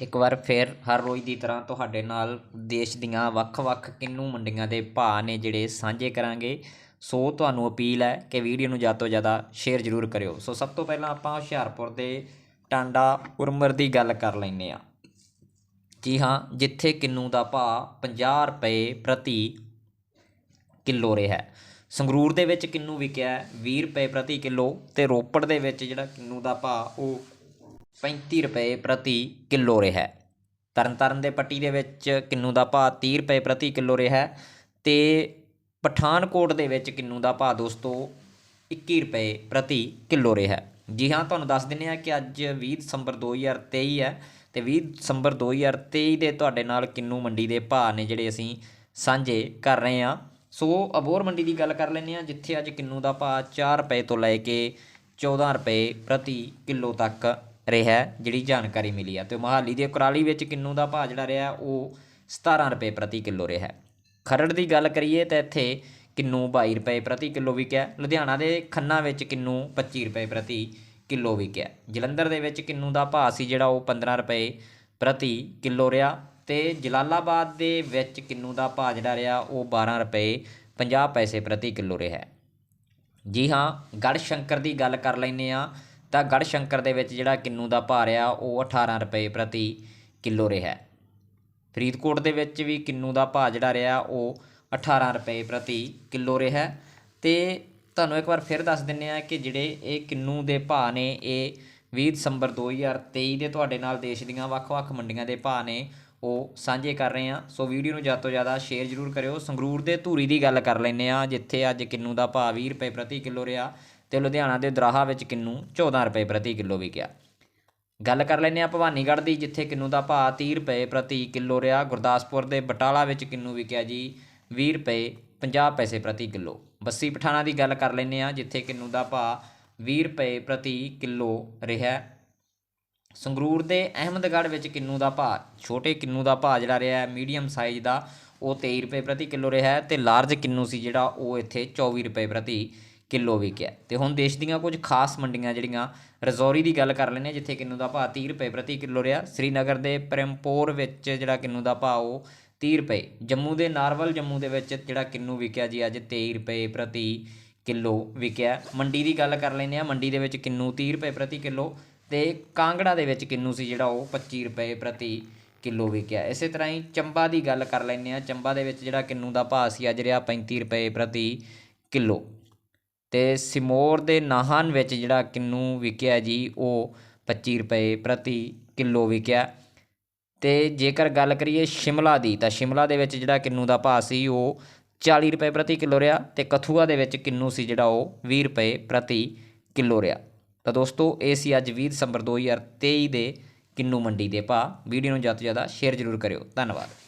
ਇੱਕ ਵਾਰ ਫਿਰ ਹਰ ਰੋਜ਼ ਦੀ ਤਰ੍ਹਾਂ ਤੁਹਾਡੇ ਨਾਲ ਦੇਸ਼ ਦੀਆਂ ਵੱਖ-ਵੱਖ ਕਿੰਨੂ ਮੰਡੀਆਂ ਦੇ ਭਾਅ ਨੇ ਜਿਹੜੇ ਸਾਂਝੇ ਕਰਾਂਗੇ। ਸੋ ਤੁਹਾਨੂੰ ਅਪੀਲ ਹੈ ਕਿ ਵੀਡੀਓ ਨੂੰ ਜ਼ਿਆਦਾ ਤੋਂ ਜ਼ਿਆਦਾ ਸ਼ੇਅਰ ਜ਼ਰੂਰ ਕਰਿਓ। ਸੋ ਸਭ ਤੋਂ ਪਹਿਲਾਂ ਆਪਾਂ ਹੁਸ਼ਿਆਰਪੁਰ ਦੇ ਟਾਂਡਾ ਉਰਮਰ ਦੀ ਗੱਲ ਕਰ ਲੈਂਦੇ ਆ ਜੀ ਹਾਂ, ਜਿੱਥੇ ਕਿੰਨੂ ਦਾ ਭਾਅ 50 ਰੁਪਏ ਪ੍ਰਤੀ ਕਿਲੋ ਰਿਹਾ। ਹੈ ਸੰਗਰੂਰ ਦੇ ਵਿੱਚ ਕਿੰਨੂ ਵਿਕਿਆ ਹੈ 20 ਰੁਪਏ ਪ੍ਰਤੀ ਕਿਲੋ ਤੇ ਰੋਪੜ ਦੇ ਵਿੱਚ ਜਿਹੜਾ ਕਿੰਨੂ ਦਾ ਭਾਅ ਉਹ 35 ਰੁਪਏ ਪ੍ਰਤੀ ਕਿਲੋ ਰਿਹਾ ਹੈ। ਤਰਨਤਾਰਨ ਦੇ ਪੱਟੀ ਦੇ ਵਿੱਚ ਕਿੰਨੂ ਦਾ ਭਾਅ 30 ਰੁਪਏ ਪ੍ਰਤੀ ਕਿਲੋ ਰਿਹਾ ਹੈ ਤੇ ਪਠਾਨਕੋਟ ਦੇ ਵਿੱਚ ਕਿੰਨੂ ਦਾ ਭਾਅ ਦੋਸਤੋ 21 ਰੁਪਏ ਪ੍ਰਤੀ ਕਿਲੋ ਰਿਹਾ ਹੈ। ਜੀ ਹਾਂ, ਤੁਹਾਨੂੰ ਦੱਸ ਦਿੰਦੇ ਆ ਕਿ ਅੱਜ 20 ਦਸੰਬਰ 2023 ਹੈ ਤੇ 20 ਦਸੰਬਰ 2023 ਦੇ ਤੁਹਾਡੇ ਨਾਲ ਕਿੰਨੂ ਮੰਡੀ ਦੇ ਭਾਅ ਨੇ ਜਿਹੜੇ ਅਸੀਂ ਸਾਂਝੇ ਕਰ ਰਹੇ ਹਾਂ। ਸੋ ਅਬੋਰ ਮੰਡੀ ਦੀ ਗੱਲ ਕਰ ਲੈਂਦੇ ਹਾਂ, ਜਿੱਥੇ ਅੱਜ ਕਿੰਨੂ ਦਾ ਭਾਅ 4 ਰੁਪਏ ਤੋਂ ਲੈ ਕੇ 14 ਰੁਪਏ ਪ੍ਰਤੀ ਕਿਲੋ ਤੱਕ ਰਿਹਾ ਜਿਹੜੀ ਜਾਣਕਾਰੀ ਮਿਲੀ ਆ ਤੇ ਮੋਹਾਲੀ ਦੇ ਕੁਰਾਲੀ ਵਿੱਚ ਕਿੰਨੂ ਦਾ ਭਾਅ ਜਿਹੜਾ ਰਿਹਾ, ਉਹ 17 ਰੁਪਏ ਪ੍ਰਤੀ ਕਿਲੋ ਰਿਹਾ ਖਰੜ ਦੀ ਗੱਲ ਕਰੀਏ ਤਾਂ ਇੱਥੇ ਕਿੰਨੂ 22 ਰੁਪਏ ਪ੍ਰਤੀ ਕਿਲੋ ਵਿਕਿਆ ਲੁਧਿਆਣਾ ਦੇ ਖੰਨਾ ਵਿੱਚ ਕਿੰਨੂ 25 ਰੁਪਏ ਪ੍ਰਤੀ ਕਿਲੋ ਵਿਕਿਆ ਜਲੰਧਰ ਦੇ ਵਿੱਚ ਕਿੰਨੂ ਦਾ ਭਾਅ ਸੀ ਜਿਹੜਾ, ਉਹ 15 ਰੁਪਏ ਪ੍ਰਤੀ ਕਿਲੋ ਰਿਹਾ। ਤੇ ਜਲਾਲਾਬਾਦ ਦੇ ਵਿੱਚ ਕਿੰਨੂ ਦਾ ਭਾਅ ਜਿਹੜਾ ਰਿਹਾ, ਉਹ 12 ਰੁਪਏ 50 ਪੈਸੇ ਪ੍ਰਤੀ ਕਿਲੋ ਰਿਹਾ ਜੀ ਹਾਂ, ਗੜ੍ਹ ਸ਼ੰਕਰ ਦੀ ਗੱਲ ਕਰ ਲੈਂਦੇ ਆ ਤਾਂ ਗੜ੍ਹ ਸ਼ੰਕਰ ਦੇ ਵਿੱਚ ਜਿਹੜਾ ਕਿੰਨੂ ਦਾ ਭਾਅ ਰਿਹਾ ਉਹ 18 ਰੁਪਏ ਪ੍ਰਤੀ ਕਿਲੋ ਰਿਹਾ ਫਰੀਦਕੋਟ ਦੇ ਵਿੱਚ ਵੀ ਕਿੰਨੂ ਦਾ ਭਾਅ ਜਿਹੜਾ ਰਿਹਾ, ਉਹ 18 ਰੁਪਏ ਪ੍ਰਤੀ ਕਿਲੋ ਰਿਹਾ ਹੈ। ਤੇ ਤੁਹਾਨੂੰ ਇੱਕ ਵਾਰ ਫਿਰ ਦੱਸ ਦਿੰਨੇ ਆ ਕਿ ਜਿਹੜੇ ਇਹ ਕਿੰਨੂ ਦੇ ਭਾਅ ਨੇ, ਇਹ 20 ਦਸੰਬਰ 2023 ਦੇ ਤੁਹਾਡੇ ਨਾਲ ਦੇਸ਼ ਦੀਆਂ ਵੱਖ-ਵੱਖ ਮੰਡੀਆਂ ਦੇ ਭਾਅ ਨੇ, ਉਹ ਸਾਂਝੇ ਕਰ ਰਹੇ ਆ ਸੋ ਵੀਡੀਓ ਨੂੰ ਜ਼ਿਆਦਾ ਤੋਂ ਜ਼ਿਆਦਾ ਸ਼ੇਅਰ ਜ਼ਰੂਰ ਕਰਿਓ। ਸੰਗਰੂਰ ਦੇ ਧੂਰੀ ਦੀ ਗੱਲ ਕਰ ਲੈਂਦੇ ਆ ਜਿੱਥੇ ਅੱਜ ਕਿੰਨੂ ਦਾ ਭਾਅ 20 ਰੁਪਏ ਪ੍ਰਤੀ ਕਿਲੋ ਰਿਹਾ। ਤੇ ਲੁਧਿਆਣਾ ਦੇ ਦਰਾਹਾ ਵਿੱਚ ਕਿੰਨੂ 14 ਰੁਪਏ ਪ੍ਰਤੀ ਕਿਲੋ ਵਿਕਿਆ। ਗੱਲ ਕਰ ਲੈਂਦੇ ਆ ਭਵਾਨੀਗੜ੍ਹ ਦੀ, ਜਿੱਥੇ ਕਿੰਨੂ ਦਾ ਭਾਅ 30 ਰੁਪਏ ਪ੍ਰਤੀ ਕਿਲੋ ਰਿਹਾ। ਗੁਰਦਾਸਪੁਰ ਦੇ ਬਟਾਲਾ ਵਿੱਚ ਕਿੰਨੂ ਵਿਕਿਆ ਜੀ 20 ਰੁਪਏ 50 ਪੈਸੇ ਪ੍ਰਤੀ ਕਿਲੋ। ਬੱਸੀ ਪਠਾਣਾ ਦੀ ਗੱਲ ਕਰ ਲੈਂਦੇ ਆ ਜਿੱਥੇ ਕਿੰਨੂ ਦਾ ਭਾਅ 20 ਰੁਪਏ ਪ੍ਰਤੀ ਕਿਲੋ ਰਿਹਾ। ਸੰਗਰੂਰ ਦੇ ਅਹਿਮਦਗੜ੍ਹ ਵਿੱਚ ਕਿੰਨੂ ਦਾ ਭਾਅ, ਛੋਟੇ ਕਿੰਨੂ ਦਾ ਭਾਅ ਜਿਹੜਾ ਰਿਹਾ, ਮੀਡੀਅਮ ਸਾਈਜ਼ ਦਾ, ਉਹ 23 ਰੁਪਏ ਪ੍ਰਤੀ ਕਿਲੋ ਰਿਹਾ ਹੈ ਤੇ ਲਾਰਜ ਕਿੰਨੂ ਸੀ ਜਿਹੜਾ, ਉਹ ਇੱਥੇ 24 ਰੁਪਏ ਪ੍ਰਤੀ ਕਿਲੋ ਵਿਕਿਆ। ਤੇ ਹੁਣ ਦੇਸ਼ ਦੀਆਂ ਕੁਝ ਖਾਸ ਮੰਡੀਆਂ ਜਿਹੜੀਆਂ ਰਜ਼ੌਰੀ ਦੀ ਗੱਲ ਕਰ ਲੈਂਦੇ ਹਾਂ, ਜਿੱਥੇ ਕਿੰਨੂ ਦਾ ਭਾਅ 30 ਰੁਪਏ ਪ੍ਰਤੀ ਕਿਲੋ ਰਿਹਾ, ਸ੍ਰੀਨਗਰ ਦੇ ਪ੍ਰੈਮਪੋਰ ਵਿੱਚ ਜਿਹੜਾ ਕਿੰਨੂ ਦਾ ਭਾਅ ਉਹ 30 ਰੁਪਏ, ਜੰਮੂ ਦੇ ਨਾਰਵਲ ਜੰਮੂ ਦੇ ਵਿੱਚ ਜਿਹੜਾ ਕਿੰਨੂ ਵਿਕਿਆ ਜੀ, ਅੱਜ 23 ਰੁਪਏ ਪ੍ਰਤੀ ਕਿਲੋ ਵਿਕਿਆ। ਮੰਡੀ ਦੀ ਗੱਲ ਕਰ ਲੈਂਦੇ ਆ ਮੰਡੀ ਦੇ ਵਿੱਚ ਕਿੰਨੂ 30 ਰੁਪਏ ਪ੍ਰਤੀ ਕਿਲੋ ਤੇ ਕਾਂਗੜਾ ਦੇ ਵਿੱਚ ਕਿੰਨੂ ਸੀ ਜਿਹੜਾ ਉਹ 25 ਰੁਪਏ ਪ੍ਰਤੀ ਕਿਲੋ ਵਿਕਿਆ। ਇਸੇ ਤਰ੍ਹਾਂ ਹੀ ਚੰਬਾ ਦੀ ਗੱਲ ਕਰ ਲੈਂਦੇ ਆ ਚੰਬਾ ਦੇ ਵਿੱਚ ਜਿਹੜਾ ਕਿੰਨੂ ਦਾ ਭਾਅ ਸੀ, ਅੱਜ ਰਿਹਾ 35 ਰੁਪਏ ਪ੍ਰਤੀ ਕਿਲੋ। ਅਤੇ ਸਿਮੋਰ ਦੇ ਨਾਹਨ ਵਿੱਚ ਜਿਹੜਾ ਕਿੰਨੂ ਵਿਕਿਆ ਜੀ, ਉਹ 25 ਰੁਪਏ ਪ੍ਰਤੀ ਕਿਲੋ ਵਿਕਿਆ। ਅਤੇ ਜੇਕਰ ਗੱਲ ਕਰੀਏ ਸ਼ਿਮਲਾ ਦੀ, ਤਾਂ ਸ਼ਿਮਲਾ ਦੇ ਵਿੱਚ ਜਿਹੜਾ ਕਿੰਨੂ ਦਾ ਭਾਅ ਸੀ, ਉਹ 40 ਰੁਪਏ ਪ੍ਰਤੀ ਕਿਲੋ ਰਿਹਾ ਅਤੇ ਕਥੂਆ ਦੇ ਵਿੱਚ ਕਿੰਨੂ ਸੀ ਜਿਹੜਾ, ਉਹ ਵੀਹ ਰੁਪਏ ਪ੍ਰਤੀ ਕਿਲੋ ਰਿਹਾ। ਤਾਂ ਦੋਸਤੋ, ਇਹ ਸੀ ਅੱਜ 20 ਦਸੰਬਰ 2023 ਦੇ ਕਿੰਨੂ ਮੰਡੀ ਦੇ ਭਾਅ। ਵੀਡੀਓ ਨੂੰ ਜ਼ਿਆਦਾ ਤੋਂ ਜ਼ਿਆਦਾ ਸ਼ੇਅਰ ਜ਼ਰੂਰ ਕਰਿਓ। ਧੰਨਵਾਦ।